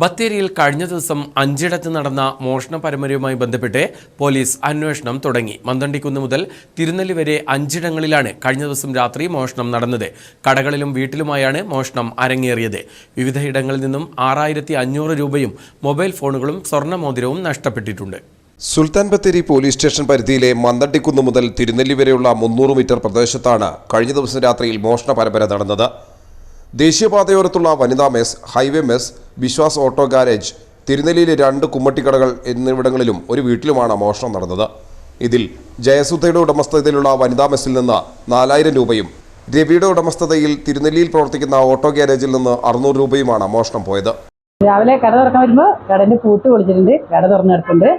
ബത്തേരിയിൽ കഴിഞ്ഞ ദിവസം അഞ്ചിടത്ത് നടന്ന മോഷണ പരമ്പരയുമായി ബന്ധപ്പെട്ട് പോലീസ് അന്വേഷണം തുടങ്ങി. മന്തണ്ടിക്കുന്ന് മുതൽ തിരുനെല്ലി വരെ അഞ്ചിടങ്ങളിലാണ് കഴിഞ്ഞ ദിവസം രാത്രി മോഷണം നടന്നത്. കടകളിലും വീട്ടിലുമായാണ് മോഷണം അരങ്ങേറിയത്. വിവിധ ഇടങ്ങളിൽ നിന്നും ആറായിരത്തി അഞ്ഞൂറ് രൂപയും മൊബൈൽ ഫോണുകളും സ്വർണമോതിരവും നഷ്ടപ്പെട്ടിട്ടുണ്ട്. സുൽത്താൻ ബത്തേരി പോലീസ് സ്റ്റേഷൻ പരിധിയിലെ മന്തട്ടിക്കുന്ന് മുതൽ തിരുനെല്ലി വരെയുള്ള മുന്നൂറ് മീറ്റർ പ്രദേശത്താണ് കഴിഞ്ഞ ദിവസം രാത്രിയിൽ മോഷണ പരമ്പര നടന്നത്. ദേശീയപാതയോരത്തുള്ള വനിതാ mess highway mess Vishwas auto garage തിരുനെല്ലിയിലെ രണ്ട് കുമ്മട്ടിക്കടകൾ എന്നിവിടങ്ങളിലും ഒരു വീട്ടിലുമാണ് മോഷണം നടന്നത്. ഇതിൽ ജയസുധയുടെ ഉടമസ്ഥതയിലുള്ള വനിതാ മെസ്സിൽ നിന്ന് നാലായിരം രൂപയും രവിയുടെ ഉടമസ്ഥതയിൽ തിരുനെല്ലിയിൽ പ്രവർത്തിക്കുന്ന ഓട്ടോ ഗ്യാരേജിൽ നിന്ന് അറുന്നൂറ് രൂപയുമാണ് മോഷണം പോയത്. രാവിലെ കട തുറക്കാൻ വരുമ്പോൾ കടന്റെ പൂട്ട് പൊളിച്ചിട്ടുണ്ട് കട തുറന്നു കിടപ്പുണ്ട്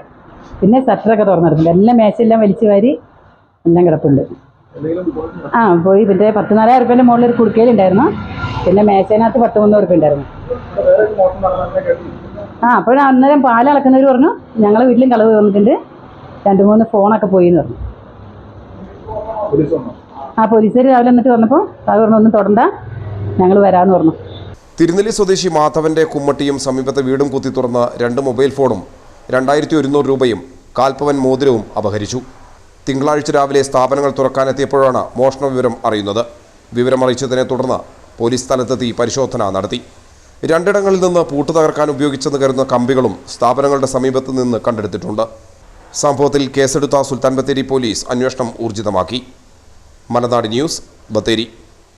പിന്നെ ഷട്ടറൊക്കെ തുറന്നു കിടപ്പുണ്ട് എല്ലാം മേശയെല്ലാം വലിച്ചു വാരി എല്ലാം കിടപ്പുണ്ട്. ആ പോയി. പിന്നെ പത്ത് നാലായിരം റുപ്യേന്റെ മുകളിൽ ഒരു കുടുക്കയിലുണ്ടായിരുന്നു. പിന്നെ മേശേനകത്ത് പത്ത് മുന്നൂറ് റുപ്യ ഉണ്ടായിരുന്നു. ആ അപ്പോൾ അന്നേരം പാൽ അളക്കുന്നവർ പറഞ്ഞു ഞങ്ങളെ വീട്ടിലും കളവ് വന്നിട്ടുണ്ട്. രണ്ട് മൂന്ന് ഫോണൊക്കെ പോയി എന്ന് പറഞ്ഞു ആ പോലീസുകാർ രാവിലെ എന്നിട്ട് വന്നപ്പോൾ അത് പറഞ്ഞു ഒന്നും തൊടണ്ട. ഞങ്ങൾ വരാമെന്ന് പറഞ്ഞു. തിരുനെല്ലി സ്വദേശി മാധവന്റെ കുമ്മട്ടിയും സമീപത്തെ വീടും കുത്തി തുറന്ന രണ്ട് മൊബൈൽ ഫോണും രണ്ടായിരത്തി ഒരുന്നൂറ് രൂപയും കാൽപ്പവൻ മോതിരവും അപഹരിച്ചു. തിങ്കളാഴ്ച രാവിലെ സ്ഥാപനങ്ങൾ തുറക്കാനെത്തിയപ്പോഴാണ് മോഷണ വിവരം അറിയുന്നത്. വിവരമറിയിച്ചതിനെ തുടർന്ന് പോലീസ് സ്ഥലത്തെത്തി പരിശോധന നടത്തി. രണ്ടിടങ്ങളിൽ നിന്ന് പൂട്ട് തകർക്കാൻ ഉപയോഗിച്ചെന്ന് കരുതുന്ന കമ്പികളും സ്ഥാപനങ്ങളുടെ സമീപത്ത് നിന്ന് കണ്ടെടുത്തിട്ടുണ്ട്. സംഭവത്തിൽ കേസെടുത്ത സുൽത്താൻ ബത്തേരി പോലീസ് അന്വേഷണം ഊർജിതമാക്കി. മലനാട് ന്യൂസ് ബത്തേരി.